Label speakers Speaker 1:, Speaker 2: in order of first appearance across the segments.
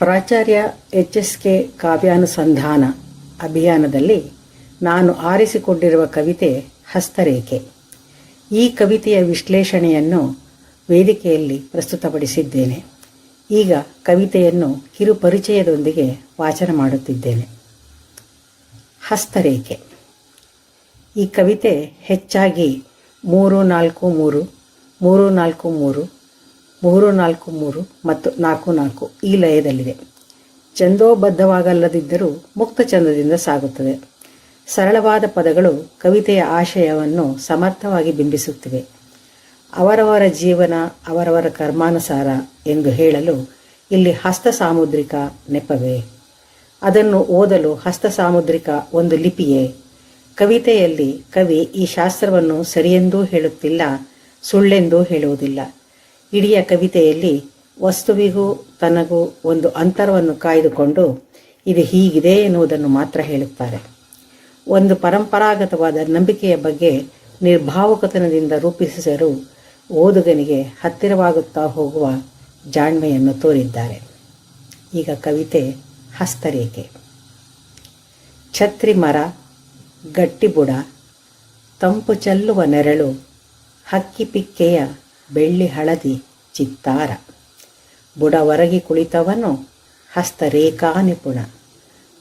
Speaker 1: ಪ್ರಾಚಾರ್ಯ H S K ಕಾವ್ಯಾನುಸಂಧಾನ ಅಭಿಯಾನದಲ್ಲಿ ನಾನು ಆರಿಸಿಕೊಂಡಿರುವ ಕವಿತೆ ಹಸ್ತರೇಖೆ. ಈ ಕವಿತೆಯ ವಿಶ್ಲೇಷಣೆಯನ್ನು ವೇದಿಕೆಯಲ್ಲಿ ಪ್ರಸ್ತುತಪಡಿಸಿದ್ದೇನೆ. ಈಗ ಕವಿತೆಯನ್ನು ಕಿರು ಪರಿಚಯದೊಂದಿಗೆ ವಾಚನ ಮಾಡುತ್ತಿದ್ದೇನೆ. ಹಸ್ತರೇಖೆ. ಈ ಕವಿತೆ ಹೆಚ್ಚಾಗಿ ಮೂರು ನಾಲ್ಕು ಮೂರು ಮೂರು ನಾಲ್ಕು ಮೂರು ಮೂರು ನಾಲ್ಕು ಮೂರು ಮತ್ತು ನಾಲ್ಕು ನಾಲ್ಕು ಈ ಲಯದಲ್ಲಿದೆ. ಛಂದೋಬದ್ಧವಾಗಲ್ಲದಿದ್ದರೂ ಮುಕ್ತ ಛಂದದಿಂದ ಸಾಗುತ್ತದೆ. ಸರಳವಾದ ಪದಗಳು ಕವಿತೆಯ ಆಶಯವನ್ನು ಸಮರ್ಥವಾಗಿ ಬಿಂಬಿಸುತ್ತಿವೆ. ಅವರವರ ಜೀವನ, ಅವರವರ ಕರ್ಮಾನುಸಾರ ಎಂದು ಹೇಳಲು ಇಲ್ಲಿ ಹಸ್ತ ಸಾಮುದ್ರಿಕ ನೆಪವೇ. ಅದನ್ನು ಓದಲು ಹಸ್ತ ಸಾಮುದ್ರಿಕ ಒಂದು ಲಿಪಿಯೇ. ಕವಿತೆಯಲ್ಲಿ ಕವಿ ಈ ಶಾಸ್ತ್ರವನ್ನು ಸರಿಯೆಂದೂ ಹೇಳುತ್ತಿಲ್ಲ, ಸುಳ್ಳೆಂದೂ ಹೇಳುವುದಿಲ್ಲ. ಇಡೀ ಕವಿತೆಯಲ್ಲಿ ವಸ್ತುವಿಗೂ ತನಗೂ ಒಂದು ಅಂತರವನ್ನು ಕಾಯ್ದುಕೊಂಡು ಇದು ಹೀಗಿದೆ ಎನ್ನುವುದನ್ನು ಮಾತ್ರ ಹೇಳುತ್ತಾರೆ. ಒಂದು ಪರಂಪರಾಗತವಾದ ನಂಬಿಕೆಯ ಬಗ್ಗೆ ನಿರ್ಭಾವಕತನದಿಂದ ರೂಪಿಸಿದರು ಓದುಗನಿಗೆ ಹತ್ತಿರವಾಗುತ್ತಾ ಹೋಗುವ ಜಾಣ್ಮೆಯನ್ನು ತೋರಿದ್ದಾರೆ. ಈಗ ಕವಿತೆ ಹಸ್ತರೇಖೆ. ಛತ್ರಿ ಮರ, ಗಟ್ಟಿಬುಡ, ತಂಪು ಚೆಲ್ಲುವ ನೆರಳು, ಹಕ್ಕಿ ಪಿಕ್ಕೆಯ ಬೆಳ್ಳಿ ಹಳದಿ ಚಿತ್ತಾರ. ಬುಡವರಗಿ ಕುಳಿತವನು ಹಸ್ತರೇಖಾ ನಿಪುಣ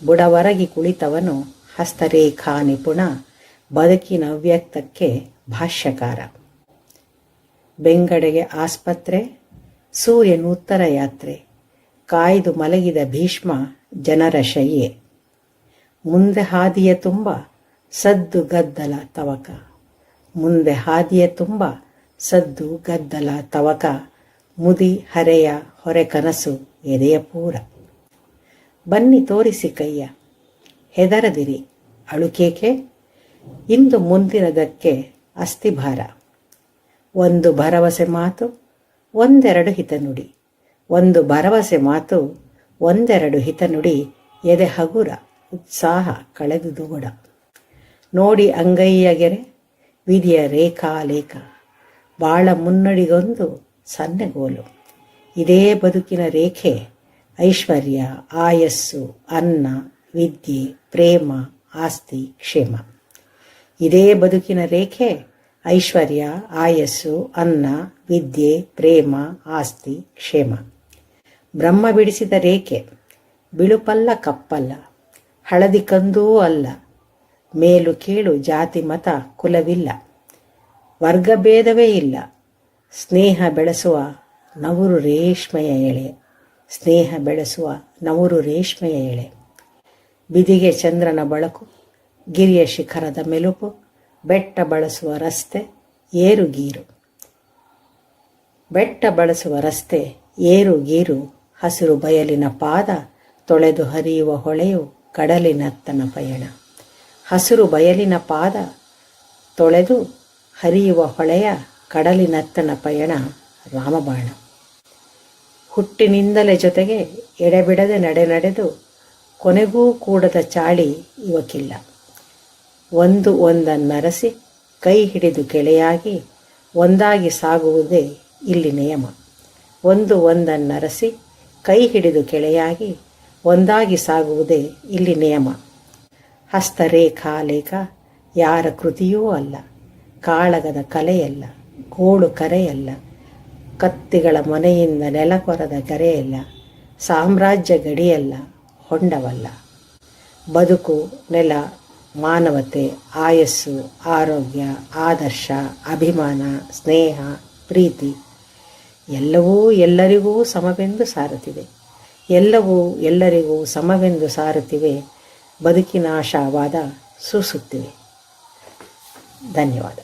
Speaker 1: ಬುಡವರಗಿ ಕುಳಿತವನು ಹಸ್ತರೇಖಾ ನಿಪುಣ ಬದುಕಿನ ವ್ಯಕ್ತಕ್ಕೆ ಭಾಷ್ಯಕಾರ. ಬೆಂಗಡೆಗೆ ಆಸ್ಪತ್ರೆ ಸೂರ್ಯನುತ್ತರ ಯಾತ್ರೆ. ಕಾಯ್ದು ಮಲಗಿದ ಭೀಷ್ಮ ಜನರ ಶಯ್ಯೆ ಮುಂದೆ ಹಾದಿಯ ತುಂಬ ಸದ್ದು ಗದ್ದಲ ತವಕ. ಮುಂದೆ ಹಾದಿಯ ತುಂಬ ಸದ್ದು, ಗದ್ದಲ, ತವಕ, ಮುದಿ, ಹರೆಯ, ಹೊರೆ ಕನಸು, ಎದೆಯ ಪೂರ. ಬನ್ನಿ ತೋರಿಸಿ ಕೈಯ. ಹೆದರದಿರಿ, ಅಳುಕೇಕೆ? ಇಂದು ಮುಂದಿನದಕ್ಕೆ ಅಸ್ಥಿಭಾರ. ಒಂದು ಭರವಸೆ ಮಾತು, ಒಂದೆರಡು ಹಿತನುಡಿ ಒಂದು ಭರವಸೆ ಮಾತು, ಒಂದೆರಡು ಹಿತನುಡಿ ಎದೆ ಹಗುರ, ಉತ್ಸಾಹ ಕಳೆದು ದುಗುಡ. ನೋಡಿ ಅಂಗೈಯ ಗೆರೆ, ವಿಧಿಯ ರೇಖಾಲೇಖ. ಬಾಳ ಮುನ್ನಡಿಗೊಂದು ಸನ್ನೆಗೋಲು ಇದೇ ಬದುಕಿನ ರೇಖೆ, ಐಶ್ವರ್ಯ, ಆಯಸ್ಸು, ಅನ್ನ, ವಿದ್ಯೆ, ಪ್ರೇಮ, ಆಸ್ತಿ, ಕ್ಷೇಮ. ಇದೇ ಬದುಕಿನ ರೇಖೆ, ಐಶ್ವರ್ಯ, ಆಯಸ್ಸು, ಅನ್ನ, ವಿದ್ಯೆ, ಪ್ರೇಮ, ಆಸ್ತಿ, ಕ್ಷೇಮ. ಬ್ರಹ್ಮ ಬಿಡಿಸಿದ ರೇಖೆ, ಬಿಳುಪಲ್ಲ ಕಪ್ಪಲ್ಲ, ಹಳದಿ ಕಂದೂ ಅಲ್ಲ, ಮೇಲು ಕೇಳು ಜಾತಿ ಮತ ಕುಲವಿಲ್ಲ. ವರ್ಗಭೇದವೇ ಇಲ್ಲ. ಸ್ನೇಹ ಬೆಳೆಸುವ ನವರು ರೇಷ್ಮೆಯ ಎಳೆ. ಸ್ನೇಹ ಬೆಳೆಸುವ ನವರು ರೇಷ್ಮೆಯ ಎಳೆ. ಬಿದಿಗೆ ಚಂದ್ರನ ಬಳಕು, ಗಿರಿಯ ಶಿಖರದ ಮೆಲುಪು, ಬೆಟ್ಟ ಬಳಸುವ ರಸ್ತೆ ಏರುಗೀರು ಬೆಟ್ಟ ಬಳಸುವ ರಸ್ತೆ ಏರುಗೀರು ಹಸಿರು ಬಯಲಿನ ಪಾದ, ತೊಳೆದು ಹರಿಯುವ ಹೊಳೆಯು ಕಡಲಿನತ್ತನ ಪಯಣ. ಹಸಿರು ಬಯಲಿನ ಪಾದ, ತೊಳೆದು ಹರಿಯುವ ಹೊಳೆಯ ಕಡಲಿನತ್ತನ ಪಯಣ ರಾಮಬಾಣ. ಹುಟ್ಟಿನಿಂದಲೇ ಜೊತೆಗೆ ಎಡೆಬಿಡದೆ ನಡೆ ನಡೆದು ಕೊನೆಗೂ ಕೂಡದ ಚಾಳಿ ಇವಕ್ಕಿಲ್ಲ. ಒಂದು ಒಂದನ್ನರಸಿ ಕೈ ಹಿಡಿದು ಕೆಳೆಯಾಗಿ ಒಂದಾಗಿ ಸಾಗುವುದೇ ಇಲ್ಲಿ ನಿಯಮ. ಒಂದು ಒಂದನ್ನರಸಿ ಕೈ ಹಿಡಿದು ಕೆಳೆಯಾಗಿ ಒಂದಾಗಿ ಸಾಗುವುದೇ ಇಲ್ಲಿ ನಿಯಮ. ಹಸ್ತರೇಖಾಲೇಖ ಯಾರ ಕೃತಿಯೂ ಅಲ್ಲ. ಕಾಳಗದ ಕಲೆಯಲ್ಲ, ಕೋಳು ಕರೆಯಲ್ಲ, ಕತ್ತಿಗಳ ಮನೆಯಿಂದ ನೆಲಕೊರದ ಕರೆಯಲ್ಲ, ಸಾಮ್ರಾಜ್ಯ ಗಡಿಯಲ್ಲ, ಹೊಂಡವಲ್ಲ. ಬದುಕು, ನೆಲ, ಮಾನವತೆ, ಆಯಸ್ಸು, ಆರೋಗ್ಯ, ಆದರ್ಶ, ಅಭಿಮಾನ, ಸ್ನೇಹ, ಪ್ರೀತಿ, ಎಲ್ಲವೂ ಎಲ್ಲರಿಗೂ ಸಮವೆಂದು ಸಾರುತ್ತಿವೆ. ಎಲ್ಲವೂ ಎಲ್ಲರಿಗೂ ಸಮವೆಂದು ಸಾರುತ್ತಿವೆ. ಬದುಕಿನಾಶವಾದ ಸೂಸುತ್ತಿವೆ. ಧನ್ಯವಾದ.